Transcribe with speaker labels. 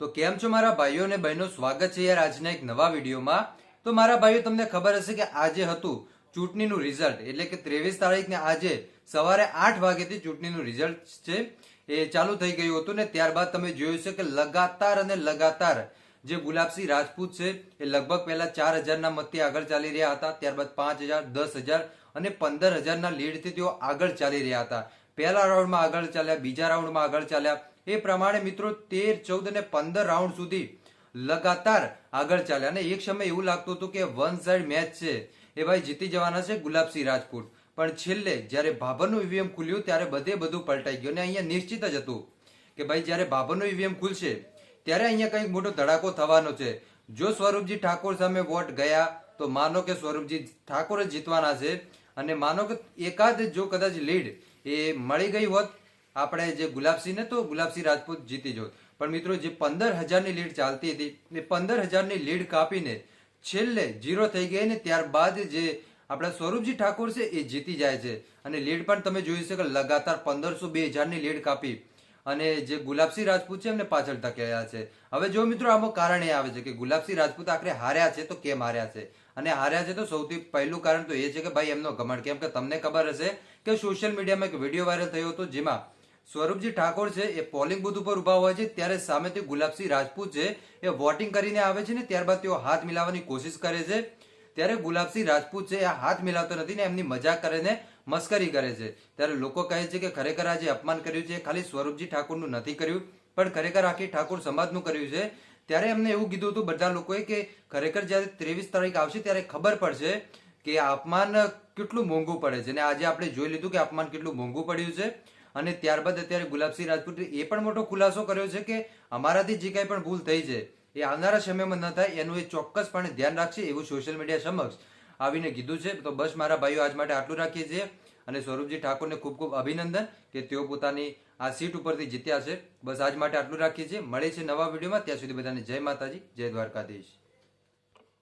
Speaker 1: તો કેમ છો મારા ભાઈઓ અને બહેનો? સ્વાગત છે યાર આજના એક નવા વિડીયોમાં. તો મારા ભાઈઓ, તમને ખબર હશે કે આજે હતું ચૂંટણીનું રિઝલ્ટ એટલે કે ત્રેવીસ તારીખને આજે સવારે આઠ વાગ્યાથી ચૂંટણીનું રિઝલ્ટ છે. એ ચાલુ થઈ ગયું હતું ને ત્યારબાદ તમે જોયું છે કે લગાતાર અને લગાતાર જે ગુલાબસિંહ રાજપૂત છે, એ લગભગ પહેલા ચાર હજારના મતથી આગળ ચાલી રહ્યા હતા. ત્યારબાદ પાંચ હજાર, દસ હજાર અને પંદર હજારના લીડથી તેઓ આગળ ચાલી રહ્યા હતા. પહેલા રાઉન્ડમાં આગળ ચાલ્યા, બીજા રાઉન્ડમાં આગળ ચાલ્યા. એ પ્રમાણે મિત્રો તેર, ચૌદ અને પંદર રાઉન્ડ સુધી લગાતાર આગળ ચાલ્યા. અને એક સમય એવું લાગતું હતું કે વન સાઈડ મેચ છે. એ ભાઈ જીતી જવાના છે ગુલાબસિંહ રાજપૂત પણ છેલ્લે જ્યારે ભાભરનું ઈવીએમ ખુલ્યું ત્યારે બધે બધું પલટાઈ ગયું. અને અહીંયા નિશ્ચિત જ હતું કે ભાઈ જ્યારે ભાભરનું ઈવીએમ ખુલશે ત્યારે અહીંયા કંઈક મોટો ધડાકો થવાનો છે. જો સ્વરૂપજી ઠાકોર સામે વોટ ગયા, તો માનો કે સ્વરૂપજી ઠાકોર જ જીતવાના છે. અને માનો કે એકાદ જો કદાચ લીડ એ મળી ગઈ હોત આપણે જે ગુલાબસિંહને તો ગુલાબસિંહ રાજપૂત જીતી જોત. પણ મિત્રો, જે પંદર હજારની લીડ ચાલતી હતી એ પંદર હજારની લીડ કાપીને છેલ્લે જીરો થઈ ગઈ ને ત્યારબાદ જે આપણા સ્વરૂપજી ઠાકોર છે એ જીતી જાય છે. અને લીડ પણ તમે જોઈ શકો લગાતાર પંદરસો બે હજારની લીડ કાપી અને જે ગુલાબસિંહ રાજપૂત છે એમને પાછળ ધકેલ્યા છે. હવે જો મિત્રો આમાં કારણ એ આવે છે કે ગુલાબસિંહ રાજપૂત આખરે હાર્યા છે તો કેમ હાર્યા છે? અને હાર્યા છે તો સૌથી પહેલું કારણ તો એ છે કે ભાઈ એમનો ઘમંડ. કેમ કે તમને ખબર હશે કે સોશિયલ મીડિયામાં એક વીડિયો વાયરલ થયો હતો જેમાં સ્વરૂપજી ઠાકોર છે, એ પોલિંગ બુથ ઉપર ઊભા હોય છે, ત્યારે સામેથી ગુલાબસિંહ રાજપૂત છે, એ વોટિંગ કરીને આવે છે ને, ત્યારબાદ તેઓ હાથ મિલાવવાની કોશિશ કરે છે. ત્યારે ગુલાબસિંહ રાજપૂત છે, એ હાથ મિલાવતો નથી ને, એમની મજાક કરે ને, મસ્કરી કરે છે. ત્યારે લોકો કહે છે કે ખરેખર આ જે અપમાન કર્યું છે એ ખાલી સ્વરૂપજી ઠાકોરનું નથી કર્યું, પણ ખરેખર આખી ઠાકોર સમાજનું કર્યું છે. ત્યારે એમને એવું કીધું હતું બધા લોકોએ કે ખરેખર જ્યારે ત્રેવીસ તારીખ આવશે ત્યારે ખબર પડશે કે અપમાન કેટલું મોંઘું પડે છે. અને આજે આપણે જોઈ લીધું કે અપમાન કેટલું મોંઘું પડ્યું છે. અને ત્યારબાદ અત્યારે ગુલાબસિંહ રાજપૂતે એ પણ મોટો ખુલાસો કર્યો છે કે અમારાથી જે કાંઈ પણ ભૂલ થઈ છે, એ આવનારા સમયમાં ન થાય, એનું એ ચોક્કસપણે ધ્યાન રાખશે એવું સોશિયલ મીડિયા સમક્ષ આવીને કીધું છે. તો બસ મારા ભાઈઓ, આજ માટે આટલું રાખીએ છીએ અને સ્વરૂપજી ઠાકોરને ખૂબ ખૂબ અભિનંદન કે તેઓ પોતાની આ સીટ ઉપરથી જીત્યા છે. બસ આજ માટે આટલું રાખીએ છીએ. મળે છે નવા વિડીયોમાં. ત્યાં સુધી બધાને જય માતાજી, જય દ્વારકાધીશ.